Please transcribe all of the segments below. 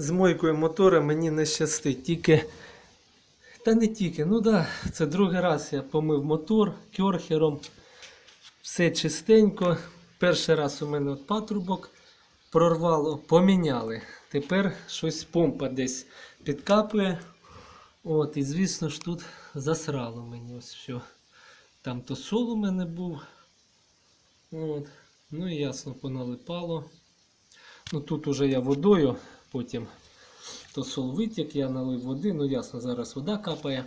з мойкою мотора мені не щастить. Тільки. Та не тільки, ну да, це другий раз я помив мотор кьорхером. Все чистенько. Перший раз у мене от патрубок прорвало, поміняли. Тепер щось помпа десь підкапує. От, і звісно ж тут засрало мені ось все. Там то сол у мене був. От. Ну і ясно, поналипало. Ну тут уже я водою, потім то сол витік, я налив води, ну ясно, зараз вода капає.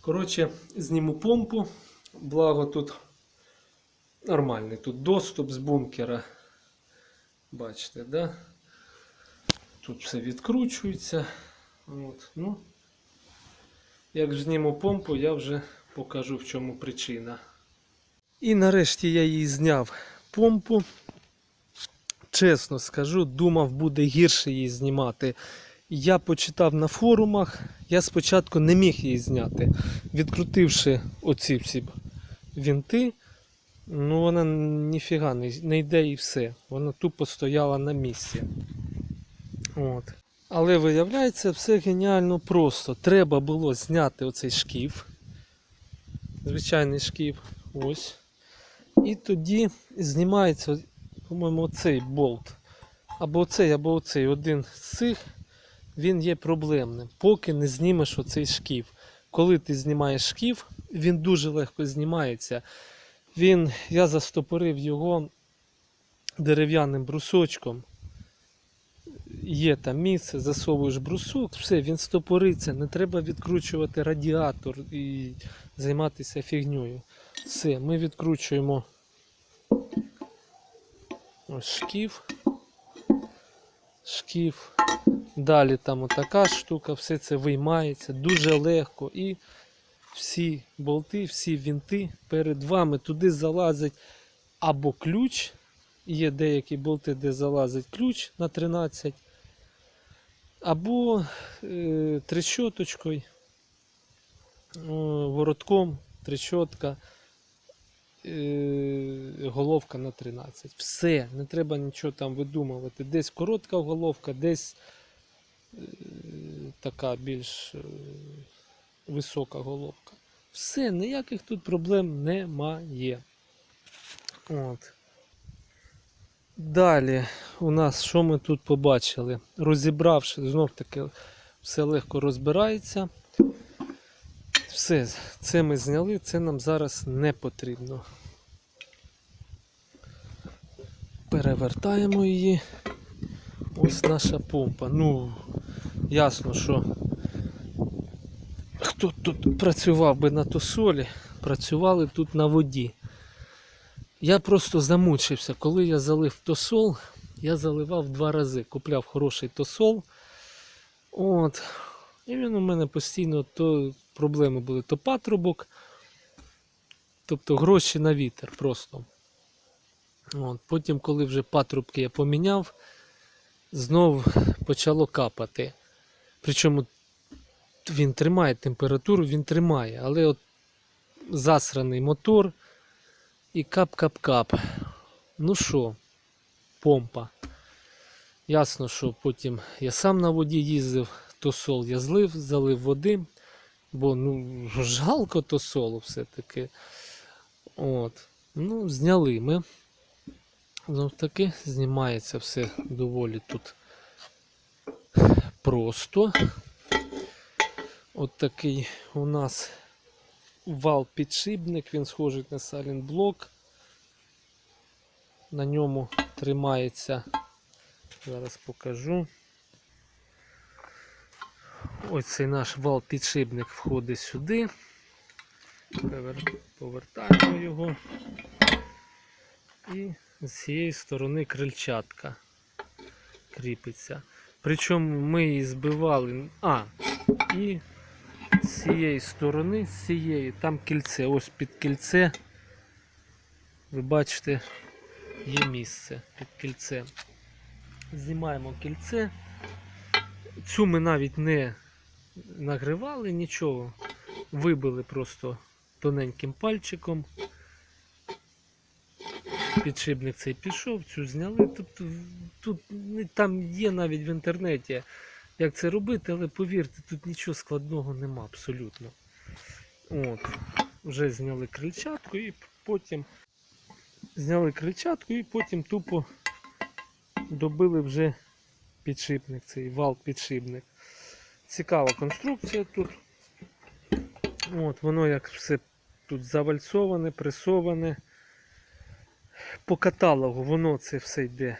Коротше, зніму помпу. Благо тут нормальний тут доступ з бункера. Бачите, да? Тут все відкручується. От, ну, як зніму помпу, я вже покажу в чому причина. І нарешті я її зняв помпу. Чесно скажу, думав, буде гірше її знімати. Я почитав на форумах, я спочатку не міг її зняти. Відкрутивши оці всі вінти, ну вона ніфіга не, йде і все. Вона тупо стояла на місці. От. Але виявляється, все геніально просто. Треба було зняти оцей шкіф. Звичайний шкіф. Ось. І тоді знімається, по-моєму, оцей болт. Або оцей, або оцей. Один з цих він є проблемним, поки не знімеш оцей шкіф. Коли ти знімаєш шкіф, він дуже легко знімається. Він, я застопорив його дерев'яним брусочком. Є там місце, засовуєш брусок, все, він стопориться, не треба відкручувати радіатор і займатися фігньою. Все, ми відкручуємо шкіф. Шкіф. Далі там отака штука, все це виймається дуже легко. І всі болти, всі вінти перед вами туди залазить або ключ. Є деякі болти, де залазить ключ на 13, або е, трещоточкою, воротком, трещотка, головка на 13. Все, не треба нічого там видумувати. Десь коротка головка, десь е, така більш е, висока головка. Все, ніяких тут проблем немає. От. Далі у нас що ми тут побачили? Розібравши, знов таки все легко розбирається. Все, це ми зняли, це нам зараз не потрібно. Перевертаємо її. Ось наша помпа. Ну, ясно, що хто тут працював би на тосолі, працювали тут на воді. Я просто замучився. Коли я залив тосол, я заливав два рази. Купляв хороший тосол. От. І він у мене постійно то проблеми були, то патрубок, тобто гроші на вітер просто. От. Потім, коли вже патрубки я поміняв, знов почало капати. Причому він тримає температуру, він тримає, але от засраний мотор і кап-кап-кап. Ну що, помпа. Ясно, що потім я сам на воді їздив, тосол я злив, залив води, бо ну, жалко тосолу все-таки. От. Ну, зняли ми. Знов таки знімається все доволі тут просто. От такий у нас вал підшипник, він схожий на салінблок. На ньому тримається, зараз покажу. Ось цей наш вал підшипник входить сюди. Повертаємо його. І з цієї сторони крильчатка кріпиться. Причому ми її збивали. А, і з цієї сторони, з цієї, там кільце, ось під кільце. Ви бачите, є місце під кільцем. Знімаємо кільце. Цю ми навіть не нагривали нічого. Вибили просто тоненьким пальчиком. Підшипник цей пішов, цю зняли. Тобто тут там є навіть в інтернеті як це робити, але повірте, тут нічого складного нема абсолютно. От, вже зняли крильчатку і потім зняли крильчатку і потім тупо добили вже підшипник, цей вал підшипник. Цікава конструкція тут. От, воно як все тут завальцоване, пресоване. По каталогу воно це все йде.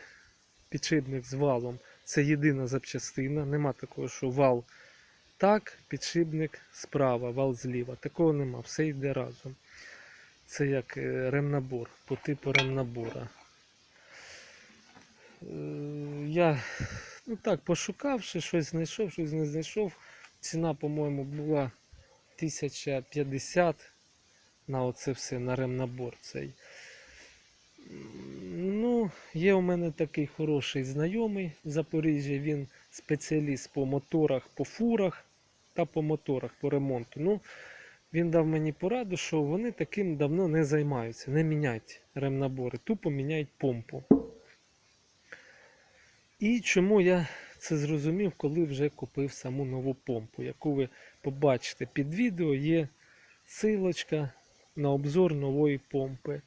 Підшипник з валом. Це єдина запчастина. Нема такого, що вал так, підшипник справа, вал зліва. Такого нема, все йде разом. Це як е, ремнабор, по типу ремнабора. Е, Я ну так, пошукавши, щось знайшов, щось не знайшов. Ціна, по-моєму, була 1050 на оце все, на ремнабор цей. Ну, є у мене такий хороший знайомий в Запоріжжі. Він спеціаліст по моторах, по фурах та по моторах, по ремонту. Ну, він дав мені пораду, що вони таким давно не займаються, не міняють ремнабори, тупо міняють помпу. І чому я це зрозумів, коли вже купив саму нову помпу, яку ви побачите під відео, є силочка на обзор нової помпи.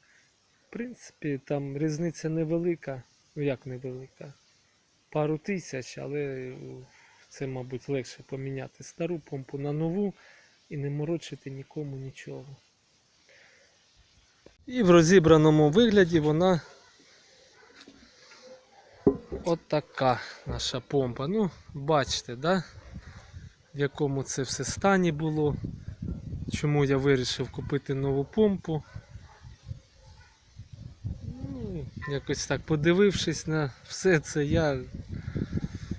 В принципі, там різниця невелика. Ну як невелика? Пару тисяч, але це, мабуть, легше поміняти стару помпу на нову і не морочити нікому нічого. І в розібраному вигляді вона от така наша помпа. Ну, бачите, да? в якому це все стані було. Чому я вирішив купити нову помпу. Ну, якось так подивившись на все це, я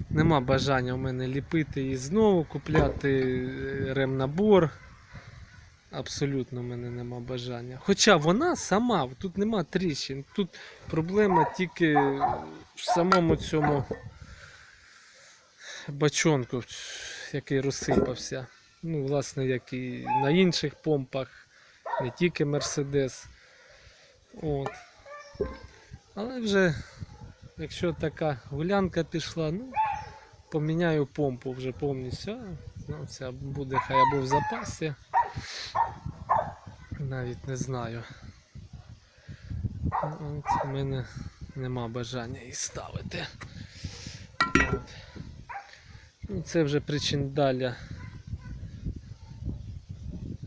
нема бажання у мене ліпити і знову купляти е, ремнабор. Абсолютно в мене нема бажання. Хоча вона сама, тут нема тріщин. Тут проблема тільки в самому цьому бачонку, який розсипався. Ну, власне, як і на інших помпах, не тільки Мерседес. От. Але вже, якщо така гулянка пішла, ну, поміняю помпу вже повністю. Ну, ця буде хай або в запасі. Навіть не знаю. Ну, От, у мене нема бажання її ставити. От. Ну, це вже причиндаля.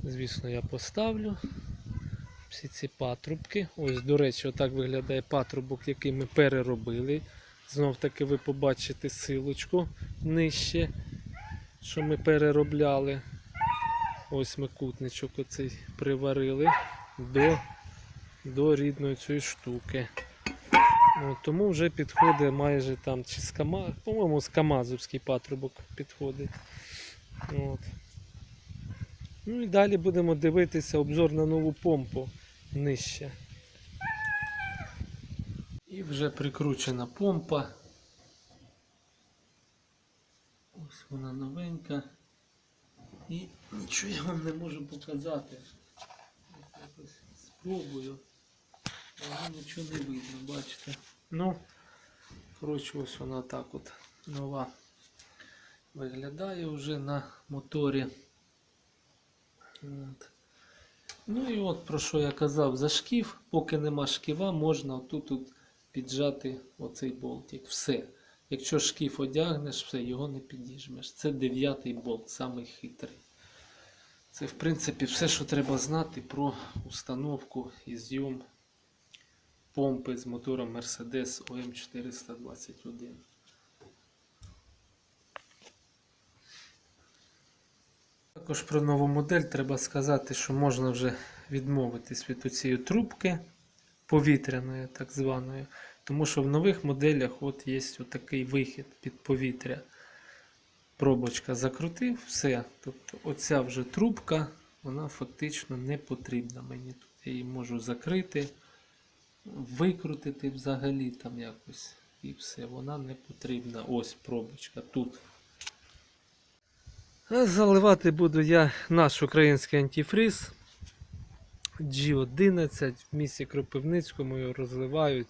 Звісно, я поставлю всі ці патрубки. Ось, до речі, отак виглядає патрубок, який ми переробили. Знов таки ви побачите силочку нижче, що ми переробляли. Ось ми кутничок оцей приварили до, до рідної цієї штуки. От, тому вже підходить майже там чи з КАМАЗ, по-моєму, з Камазовський патрубок підходить. От. Ну і далі будемо дивитися обзор на нову помпу нижче. І вже прикручена помпа. Ось вона новенька. І нічого я вам не можу показати. Якось спробую. Але нічого не видно, бачите. Ну, коротше, ось вона так от нова виглядає вже на моторі. От. Ну і от про що я казав за шків, поки нема шківа, можна тут піджати оцей болтик. Все. Якщо шкіф одягнеш, все, його не підіжмеш. Це дев'ятий болт, самий хитрий. Це, в принципі, все, що треба знати про установку і зйом помпи з мотором Mercedes OM421. Також про нову модель треба сказати, що можна вже відмовитись від цієї трубки повітряної, так званої. Тому що в нових моделях от є такий вихід під повітря. Пробочка закрутив, все. Тобто оця вже трубка, вона фактично не потрібна мені. Тут я її можу закрити, викрутити взагалі там якось. І все, вона не потрібна. Ось пробочка тут. Заливати буду я наш український антифриз G11 в місті Кропивницькому його розливають.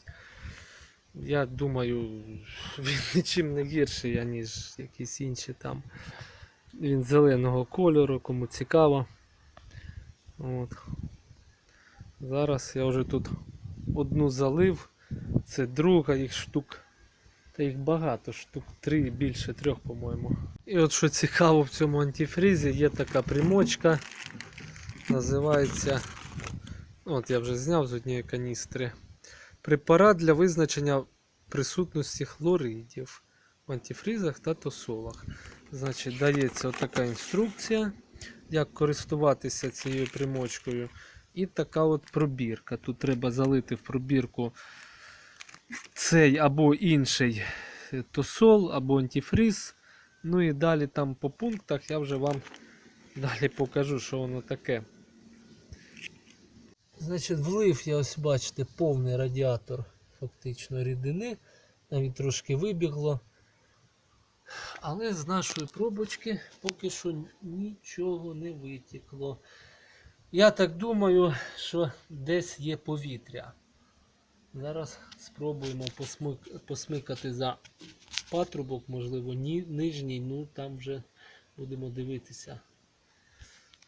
Я думаю, він нічим не гірший, аніж якісь інші там. Він зеленого кольору, кому цікаво. От. Зараз я вже тут одну залив, це друга, їх штук. Та їх багато, штук три, більше трьох, по-моєму. І от що цікаво в цьому антифрізі, є така примочка. Називається. От я вже зняв з однієї каністри. Препарат для визначення присутності хлоридів в антифрізах та тосолах. Значить, дається така інструкція, як користуватися цією примочкою. І така от пробірка. Тут треба залити в пробірку цей або інший тосол, або антифріз. Ну і далі там по пунктах я вже вам далі покажу, що воно таке. Значить, влив я ось бачите повний радіатор фактично рідини. Навіть трошки вибігло. Але з нашої пробочки поки що нічого не витекло. Я так думаю, що десь є повітря. Зараз спробуємо посмик... посмикати за патрубок, можливо, ні... нижній, ну там вже будемо дивитися.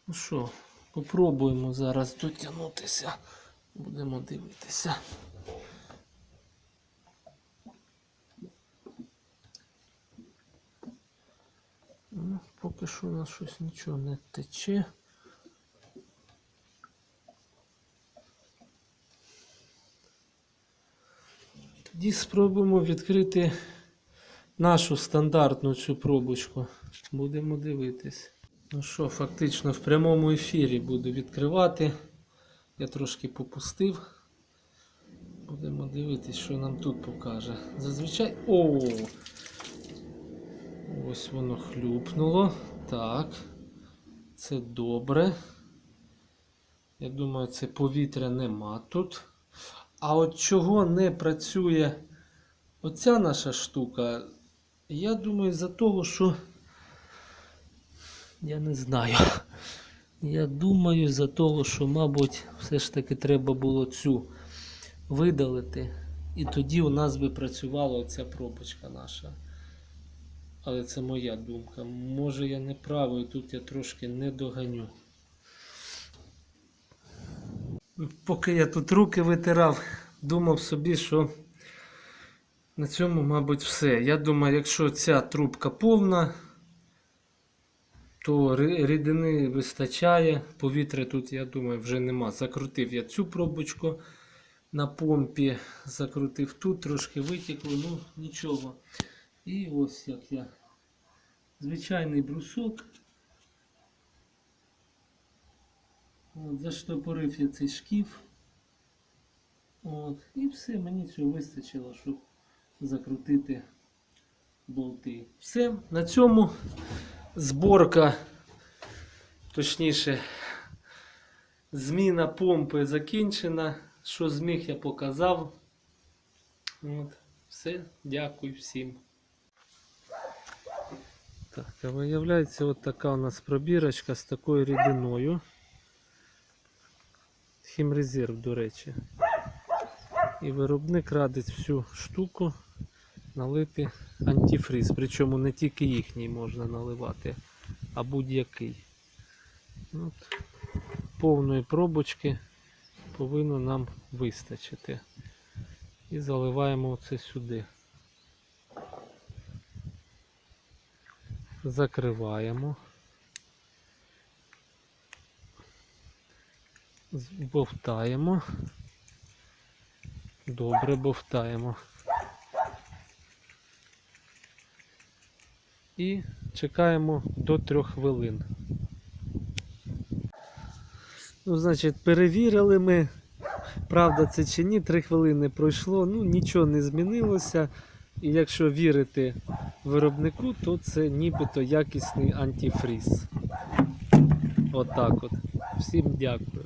Ну що, попробуємо зараз дотягнутися. Будемо дивитися. Ну, поки що у нас щось нічого не тече. Тоді спробуємо відкрити нашу стандартну цю пробочку. Будемо дивитись. Ну що, фактично в прямому ефірі буду відкривати. Я трошки попустив. Будемо дивитись, що нам тут покаже. Зазвичай. О! Ось воно хлюпнуло. Так. Це добре. Я думаю, це повітря нема тут. А от чого не працює оця наша штука, я думаю, за того, що я не знаю. Я думаю, за того, що, мабуть, все ж таки треба було цю видалити. І тоді у нас би працювала оця пробочка наша. Але це моя думка. Може я не правий, тут я трошки не доганю. Поки я тут руки витирав, думав собі, що на цьому, мабуть, все. Я думаю, якщо ця трубка повна, то рідини вистачає. Повітря тут, я думаю, вже нема. Закрутив я цю пробочку на помпі, закрутив тут, трошки витекло, ну нічого. І ось як я. Звичайний брусок. От, заштопорив я цей шкіф. От, і все, мені цього вистачило, щоб закрутити болти. Все, на цьому зборка, точніше, зміна помпи закінчена. Що зміг, я показав. От, все, дякую всім. Так, а виявляється, от така у нас пробірочка з такою рідиною. Хімрезерв, до речі. І виробник радить всю штуку налити антифриз. Причому не тільки їхній можна наливати, а будь-який. От. Повної пробочки повинно нам вистачити. І заливаємо це сюди. Закриваємо. Бовтаємо. Добре бовтаємо. І чекаємо до трьох хвилин. Ну, значить, перевірили ми, правда це чи ні, три хвилини пройшло, ну нічого не змінилося. І якщо вірити виробнику, то це нібито якісний антифріз. Отак от. Всім дякую.